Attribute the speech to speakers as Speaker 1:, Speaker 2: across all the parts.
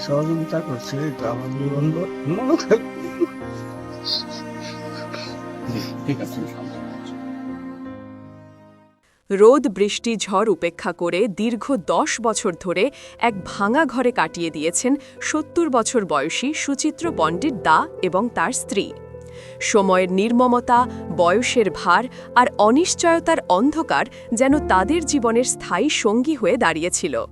Speaker 1: সহযোগিতা করছে
Speaker 2: রোদ, বৃষ্টি, ঝড় উপেক্ষা করে দীর্ঘ দশ বছর ধরে এক ভাঙা ঘরে কাটিয়ে দিয়েছেন সত্তর বছর বয়সী সুচিত্র পণ্ডিত দা এবং তার স্ত্রী। সময়ের নির্মমতা, বয়সের ভার আর অনিশ্চয়তার অন্ধকার যেন তাদের জীবনের স্থায়ী সঙ্গী হয়ে দাঁড়িয়েছিল।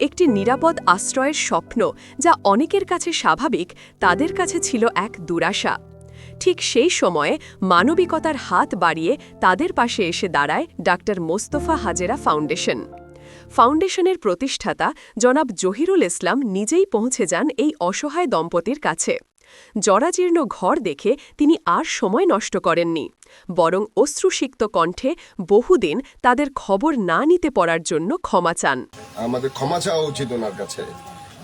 Speaker 2: একটি নিরাপদ আশ্রয়ের স্বপ্ন যা অনেকের কাছে স্বাভাবিক, তাদের কাছে ছিল এক দুরাশা। ঠিক সেই সময়ে মানবিকতার হাত বাড়িয়ে তাদের পাশে এসে দাঁড়ায় ডাক্তার মোস্তফা হাজেরা ফাউন্ডেশন। ফাউন্ডেশনের প্রতিষ্ঠাতা জনাব জহিরুল ইসলাম নিজেই পৌঁছে যান এই অসহায় দম্পতির কাছে। জরাজীর্ণ ঘর দেখে তিনি আর সময় নষ্ট করেননি বরং অশ্রুসিক্ত কণ্ঠে বহুদিন তাদের খবর না নিতে পড়ার জন্য ক্ষমা চান।
Speaker 3: আমাদের ক্ষমা চাওয়া উচিত ওনার কাছে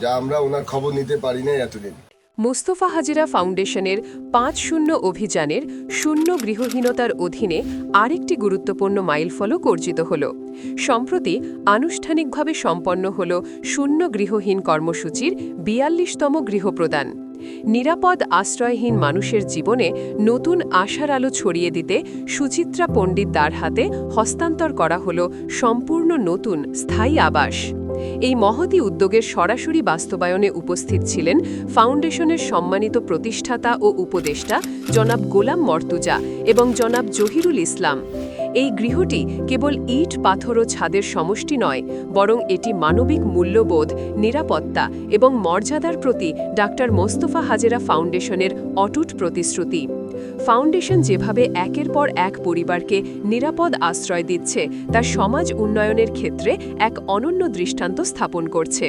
Speaker 3: যা আমরা ওনার খবর নিতে পারি নাই এতদিন।
Speaker 2: মুস্তফা হাজিরা ফাউন্ডেশনের পাঁচ শূন্য অভিযানের শূন্য গৃহহীনতার অধীনে আরেকটি গুরুত্বপূর্ণ মাইলফলক অর্জিত হল। সম্প্রতি আনুষ্ঠানিকভাবে সম্পন্ন হল শূন্য গৃহহীন কর্মসূচির বিয়াল্লিশতম গৃহপ্রদান। নিরাপদ আশ্রয়হীন মানুষের জীবনে নতুন আশার আলো ছড়িয়ে দিতে সুচিত্রা পণ্ডিত দ্বার হাতে হস্তান্তর করা হল সম্পূর্ণ নতুন স্থায়ী আবাস। এই মহতি উদ্যোগের সরাসরি বাস্তবায়নে উপস্থিত ছিলেন ফাউন্ডেশনের সম্মানিত প্রতিষ্ঠাতা ও উপদেষ্টা জনাব গোলাম মর্তুজা। এবং জনাব জহিরুল ইসলাম। এই গৃহটি কেবল ইট, পাথর ও ছাদের সমষ্টি নয়, বরং এটি মানবিক মূল্যবোধ, নিরাপত্তা এবং মর্যাদার প্রতি ডাক্তার মোস্তফা হাজেরা ফাউন্ডেশনের অটুট প্রতিশ্রুতি। ফাউন্ডেশন যেভাবে একের পর এক পরিবারকে নিরাপদ আশ্রয় দিচ্ছে, তা সমাজ উন্নয়নের ক্ষেত্রে এক অনন্য দৃষ্টান্ত স্থাপন করছে।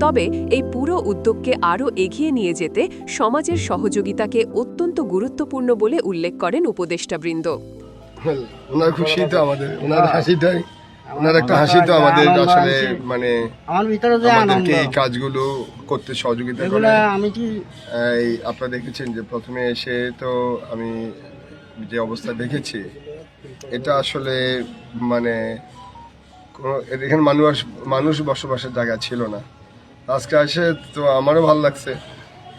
Speaker 2: তবে এই পুরো উদ্যোগকে আরও এগিয়ে নিয়ে যেতে সমাজের সহযোগিতাকে অত্যন্ত গুরুত্বপূর্ণ বলে উল্লেখ করেন উপদেষ্টাবৃন্দ
Speaker 3: ওনার খুশি তো আমাদের ওনার হাসিটাই ওনার একটা হাসি তো আমাদের আসলে মানে
Speaker 1: আমার ভিতরে যে
Speaker 3: আমাদেরকে এই কাজগুলো করতে সহযোগিতা করে।
Speaker 1: এগুলা আমি কি
Speaker 3: এই আপনারা দেখেছেন যে প্রথমে এসে তো আমি যে অবস্থা দেখেছি এটা আসলে মানে কোনো এখানে মানুষ মানুষ বসবাসের জায়গা ছিল না। আজকে আসে তো আমারও ভালো লাগছে।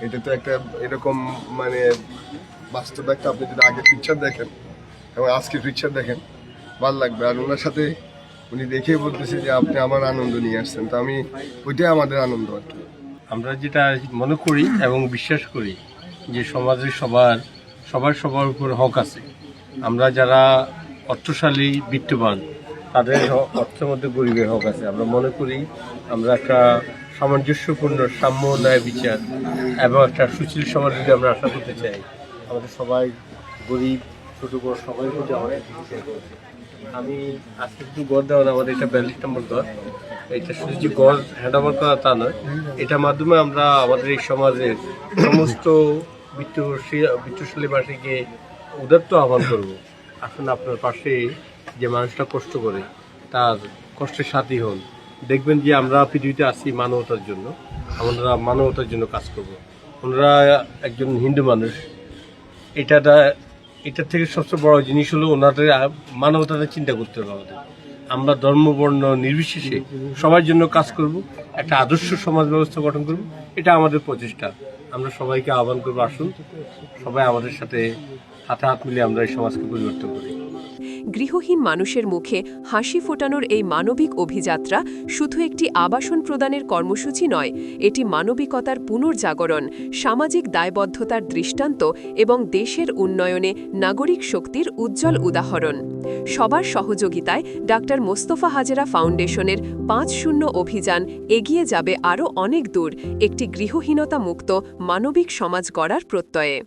Speaker 3: এটা তো একটা এরকম মানে বাস্তব একটা আপনি যদি আগে পিকচার দেখেন এবং আজকে পিকচার দেখেন, ভালো লাগবে। আর ওনার সাথে উনি দেখেই বলতেছে যে আপনি আমার আনন্দ নিয়ে আসছেন। তো আমি ওইটাই আমাদের আনন্দ আর কি।
Speaker 4: আমরা যেটা মনে করি এবং বিশ্বাস করি যে সমাজে সবার সবার সবার উপর হক আছে। আমরা যারা অর্থশালী, বিত্তবান, তাদের অর্থের মধ্যে গরিবের হক আছে। আমরা মনে করি আমরা একটা সামঞ্জস্যপূর্ণ সাম্য ন্যায় বিচার এবং একটা সুশীল সমাজ যদি আমরা আশা করতে চাই আমাদের সবাই গরিব ছোট বড় সবাই প্রতি আমাদের আমি আজকে একটু গড় দেওয়া না, আমাদের এটা বিয়াল্লিশ নম্বর ঘর এটা শুধু যে গড় হ্যান্ড ওভার করা তা নয় এটার মাধ্যমে আমরা আমাদের এই সমাজের সমস্ত বৃত্তশী- বৃত্তশালীবাসীকে উদাত্ত আহ্বান করব। আসুন আপনার পাশে যে মানুষটা কষ্ট করে তার কষ্টের সাথী হন। দেখবেন যে আমরা পৃথিবীতে আছি মানবতার জন্য। আমরা মানবতার জন্য কাজ করব। ওনারা একজন হিন্দু মানুষ এটাটা এটার থেকে সবচেয়ে বড় জিনিস হলো ওনাদের মানবতাদের চিন্তা করতে হবে আমাদের। আমরা ধর্ম, বর্ণ নির্বিশেষে সবার জন্য কাজ করব, একটা আদর্শ সমাজ ব্যবস্থা গঠন করব, এটা আমাদের প্রচেষ্টা। আমরা সবাইকে আহ্বান করব, আসুন, সবাই আমাদের সাথে হাতে হাত মিলিয়ে আমরা এই সমাজকে পরিবর্তন করি।
Speaker 2: গৃহহীন মানুষের মুখে হাসি ফোটানোর এই মানবিক অভিযাত্রা শুধু একটি আবাসন প্রদানের কর্মসূচি নয়, এটি মানবিকতার পুনর্জাগরণ, সামাজিক দায়বদ্ধতার দৃষ্টান্ত এবং দেশের উন্নয়নে নাগরিক শক্তির উজ্জ্বল উদাহরণ। সবার সহযোগিতায় ডাক্তার মোস্তফা হাজেরা ফাউন্ডেশনের পাঁচ শূন্য অভিযান এগিয়ে যাবে আরও অনেক দূর, একটি গৃহহীনতা মুক্ত মানবিক সমাজ গড়ার প্রত্যয়ে।